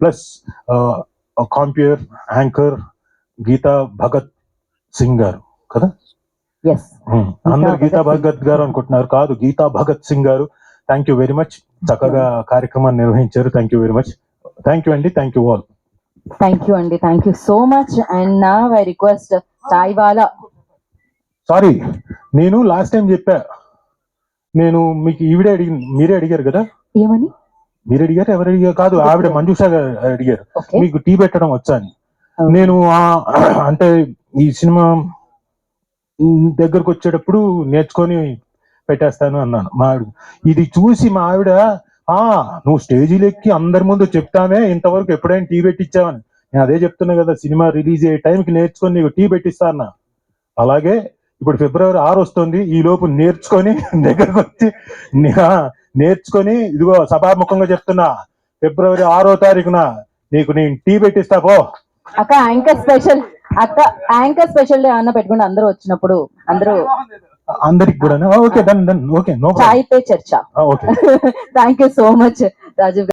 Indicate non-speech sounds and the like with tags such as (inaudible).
Plus compere anchor Geeta Bhagat Singh గారు కదా? అందరు గీతా. భగత్ గారు అనుకుంటున్నారు. కాదు గీతా భగత్ సింగ్ గారు. థ్యాంక్ యూ వెరీ మచ్ చక్కగా కార్యక్రమాన్ని నిర్వహించారు. Thank you very much thank you అండి thank you all thank you అండి thank you so much and నా ఐ రిక్వెస్ట్ సాయి వాలా సారీ నేను లాస్ట్ టైం చెప్పా. నేను మీకు ఈవిడే అడిగి మీరే అడిగారు కదా? ఏమని? మీరు అడిగారు ఎవరు అడిగారు? కాదు ఆవిడ మంజుషా గారు అడిగారు. మీకు టీ పెట్టడం వచ్చా అని. నేను ఆ- అంటే ఈ సినిమా దగ్గరకు వచ్చేటప్పుడు నేర్చుకొని పెట్టేస్తాను అన్నాను. మా ఆవిడ ఇది చూసి మా ఆవిడ ఆ నువ్వు స్టేజీలు ఎక్కి అందరి ముందు చెప్తామే ఇంతవరకు ఎప్పుడైనా టీ పెట్టించావని నేను అదే చెప్తున్నా కదా సినిమా రిలీజ్ అయ్యే టైంకి నేర్చుకొని నీకు టీ పెట్టిస్తా అన్నా. అలాగే ఇప్పుడు ఫిబ్రవరి ఆరు వస్తుంది ఈ లోపు నేర్చుకొని (laughs) దగ్గరకు వచ్చి నేర్చుకొని ఇదిగో సభాముఖంగా చెప్తున్నా ఫిబ్రవరి ఆరో తారీఖున నీకు నేను టీ పెట్టిస్తా పో. అక్క యాంకర్ స్పెషల్ అక్క యాంకర్ స్పెషల్ డే అన్న పెట్టుకుని అందరూ వచ్చినప్పుడు అందరూ అందరికి కూడా okay done done okay no chai pe charcha. Okay. Thank you so much Rajiv